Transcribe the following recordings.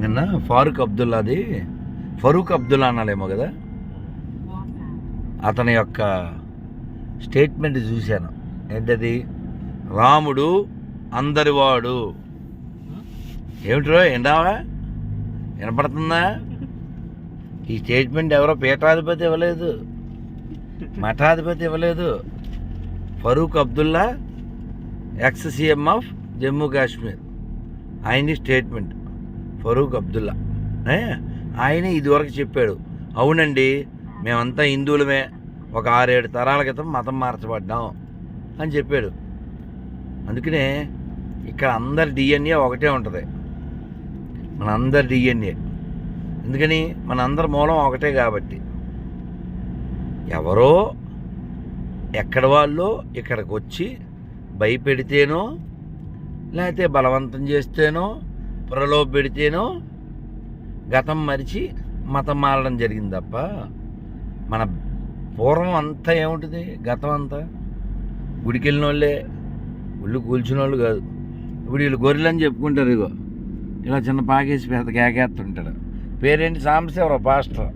నిన్న ఫారూక్ అబ్దుల్లాది ఫరూక్ అబ్దుల్లా అనాలేమో కదా? అతని యొక్క స్టేట్మెంట్ చూశాను. ఏంటది? రాముడు అందరివాడు. ఏమిట్రో ఎండావా వినపడుతుందా? ఈ స్టేట్మెంట్ ఎవరో పీఠాధిపతి ఇవ్వలేదు. మఠాధిపతి ఇవ్వలేదు. Farooq Abdullah ex CM of Jammu Kashmir. ఆయన స్టేట్మెంట్. ఫరూక్ అబ్దుల్లా. ఏ? ఆయన ఇదివరకు చెప్పాడు అవునండి మేమంతా హిందువులమే. ఒక ఆరేడు తరాల క్రితం మతం మార్చబడ్డాం అని చెప్పాడు. అందుకనే ఇక్కడ అందరి డిఎన్ఏ ఒకటే ఉంటుంది. మన అందరి డిఎన్ఏ. ఎందుకని? మన అందరి మూలం ఒకటే కాబట్టి. ఎవరో ఎక్కడ వాళ్ళు ఇక్కడికి వచ్చి భయపెడితేనో లేకపోతే బలవంతం చేస్తేనో ప్రలోభ పెడితేనో గతం మరిచి మతం మారడం జరిగింది తప్ప మన పూర్వం అంతా ఏముంటుంది? గతం అంతా? గుడికి వెళ్ళిన వాళ్ళే ఒళ్ళు కూల్చిన వాళ్ళు కాదు. ఇప్పుడు వీళ్ళు గొర్రెలు అని చెప్పుకుంటారు ఇగో. ఇలా చిన్న పాకేసి పెద్ద కేకేస్తుంటాడు పేరేంటి? సాంబశివరావు పాస్టర్.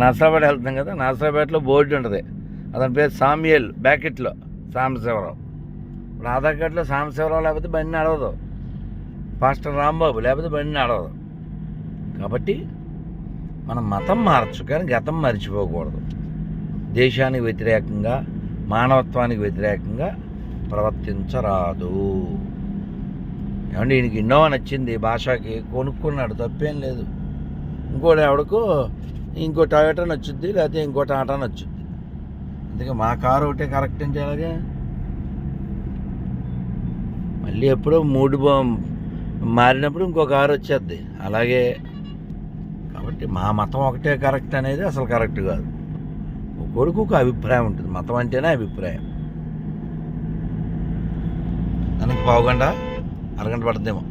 నర్సాపేట వెళ్తాం కదా నర్సాపేటలో బోర్డు ఉంటుంది. అతని పేరు సామ్యల్ బ్యాకెట్లో. సాంబశివరావు. ఇప్పుడు ఆధార్ కార్డులో సాంబశివరావు లేకపోతే బండి నడవదు పాస్టర్ రాంబాబు లేకపోతే బండి నడవదు. కాబట్టి మనం మతం మారచ్చు కానీ గతం మర్చిపోకూడదు. దేశానికి వ్యతిరేకంగా మానవత్వానికి వ్యతిరేకంగా ప్రవర్తించరాదు. ఏమంటే ఈయనకి ఇన్నోవా నచ్చింది భాషకి కొనుక్కున్నాడు తప్పేం లేదు. ఇంకోటి ఎవడికో ఇంకో టయోటా నచ్చుద్ది లేకపోతే ఇంకో టాటా నచ్చుద్ది. అందుకే మా కారు ఒకటే కరెక్ట్ అంటే అలాగే మళ్ళీ ఎప్పుడో మూడు బా- మారినప్పుడు ఇంకో కారు వచ్చేద్ది. అలాగే కాబట్టి మా మతం ఒకటే కరెక్ట్ అనేది అసలు కరెక్ట్ కాదు. ఒక్కొక్కడికి ఒక అభిప్రాయం ఉంటుంది. మతం అంటేనే అభిప్రాయం. దానికి పావుగంట అరగంట పడుతుందేమో